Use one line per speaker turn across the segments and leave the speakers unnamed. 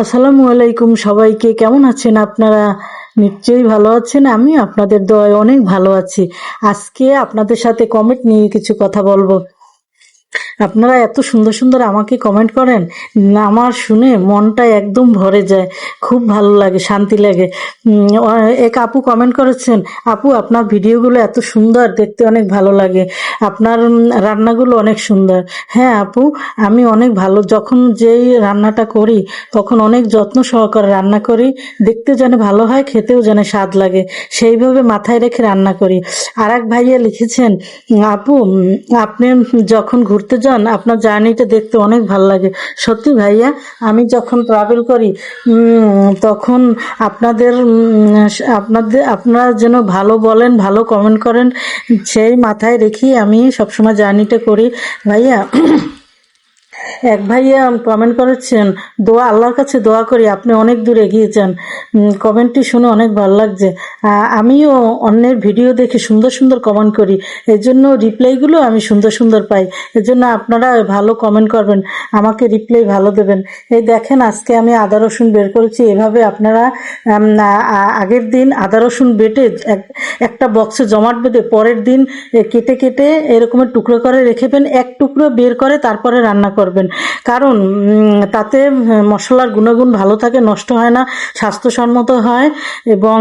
আসসালামু আলাইকুম সবাইকে। কেমন আছেন আপনারা? নিশ্চয়ই ভালো আছেন। আমি আপনাদের দয় অনেক ভালো আছি। আজকে আপনাদের সাথে কমেন্ট নিয়ে কিছু কথা বলব। আপনারা এত সুন্দর সুন্দর আমাকে কমেন্ট করেন আমার শুনে মনটা একদম ভরে যায়। খুব ভালো লাগে, শান্তি লাগে। এক আপু কমেন্ট করেছেন, আপু, আপনার ভিডিওগুলো এত সুন্দর, দেখতে অনেক ভালো লাগে। আপনার রান্নাগুলো অনেক সুন্দর। হ্যাঁ আপু, আমি অনেক ভালো। যখন যেই রান্নাটা করি, তখন অনেক যত্ন সহকারে রান্না করি। দেখতে যেন ভালো হয়, খেতেও যেন স্বাদ লাগে। সেইভাবে মাথায় রেখে রান্না করি। আর এক ভাইয়া লিখেছেন, আপু আপনি যখন ঘুরতে যান আপনার জার্নিটা দেখতে অনেক ভালো লাগে। সত্যি ভাইয়া, আমি যখন ট্রাভেল করি তখন আপনাদের আপনাদের, আপনারা যেন ভালো বলেন, ভালো কমেন্ট করেন, সেই মাথায় রেখেই আমি সবসময় জার্নিটা করি। ভাইয়া এক ভাইয়া কমেন্ট করেছেন, দোয়া, আল্লাহর কাছে দোয়া করি, আপনি অনেক দূর এগিয়ে যান। কমেন্টটি শুনে অনেক ভালো লাগছে। আমিও অন্যের ভিডিও দেখে সুন্দর সুন্দর কমেন্ট করি। এর জন্য রিপ্লাইগুলো আমি সুন্দর সুন্দর পাই। এর জন্য আপনারা ভালো কমেন্ট করবেন, আমাকে রিপ্লাই ভালো দেবেন। এই দেখেন, আজকে আমি আদা রসুন বের করেছি। এভাবে আপনারা আগের দিন আদা রসুন বেটে এক- একটা বক্সে জমাট বেঁধে পরের দিন কেটে কেটে এরকমের টুকরো করে রেখেবেন এক টুকরো বের করে তারপরে রান্না করবেন। কারণ তাতে মশলার গুণাগুণ ভালো থাকে, নষ্ট হয় না, স্বাস্থ্যসম্মত হয় এবং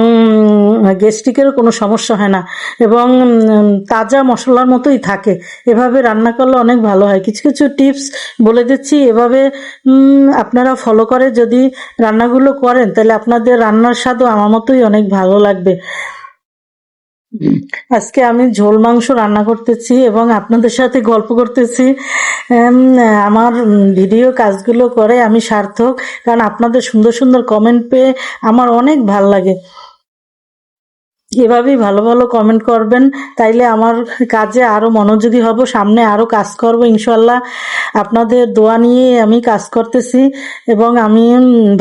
গ্যাস্ট্রিকেরও কোনো সমস্যা হয় না এবং তাজা মশলার মতোই থাকে। এভাবে রান্না করলে অনেক ভালো হয়। কিছু কিছু টিপস বলে দিচ্ছি। এভাবে আপনারা ফলো করে যদি রান্নাগুলো করেন, তাহলে আপনাদের রান্নার স্বাদও আমার মতোই অনেক ভালো লাগবে। আজকে আমি ঝোল মাংস রান্না করতেছি এবং আপনাদের সাথে গল্প করতেছি। আমার ভিডিও কাজগুলো করে আমি সার্থক, কারণ আপনাদের সুন্দর সুন্দর কমেন্ট পেয়ে আমার অনেক ভালো লাগে। এভাবেই ভালো ভালো কমেন্ট করবেন, তাইলে আমার কাজে আরও মনোযোগী হব, সামনে আরও কাজ করব ইনশাল্লাহ আপনাদের দোয়া নিয়ে আমি কাজ করতেছি এবং আমি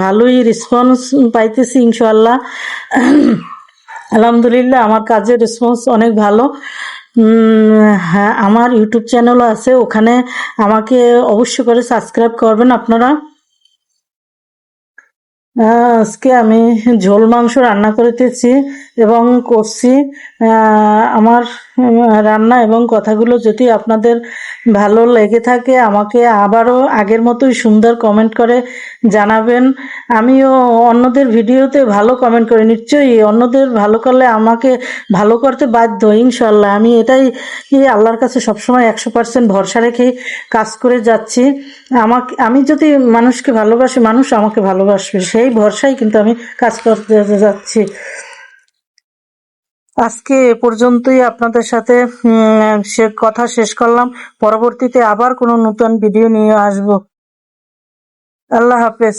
ভালোই রেসপন্স পাইতেছি ইনশাল্লাহ আলহামদুলিল্লাহ, আমার কাজের রেসপন্স অনেক ভালো। হ্যাঁ আমার ইউটিউব চ্যানেলও আছে, ওখানে আমাকে অবশ্য করে সাবস্ক্রাইব করবেন আপনারা। আজকে আমি ঝোল মাংস রান্না করিতেছি এবং করছি। আমার রান্না এবং কথাগুলো যদি আপনাদের ভালো লেগে থাকে, আমাকে আবারও আগের মতোই সুন্দর কমেন্ট করে জানাবেন। আমিও অন্যদের ভিডিওতে ভালো কমেন্ট করি, নিশ্চয়ই অন্যদের ভালো করলে আমাকে ভালো করতে বাধ্য ইনশাল্লাহ আমি এটাই আল্লাহর কাছে সবসময় একশো পার্সেন্ট ভরসা রেখেই কাজ করে যাচ্ছি। আমাকে, আমি যদি মানুষকে ভালোবাসি, মানুষ আমাকে ভালোবাসবে। সেই ভরসায় কিন্তু আমি কাজ করতে যাচ্ছি। আজকে এ পর্যন্তই আপনাদের সাথে সে কথা শেষ করলাম। পরবর্তীতে আবার কোনো নতুন ভিডিও নিয়ে আসব। আল্লাহ হাফেজ।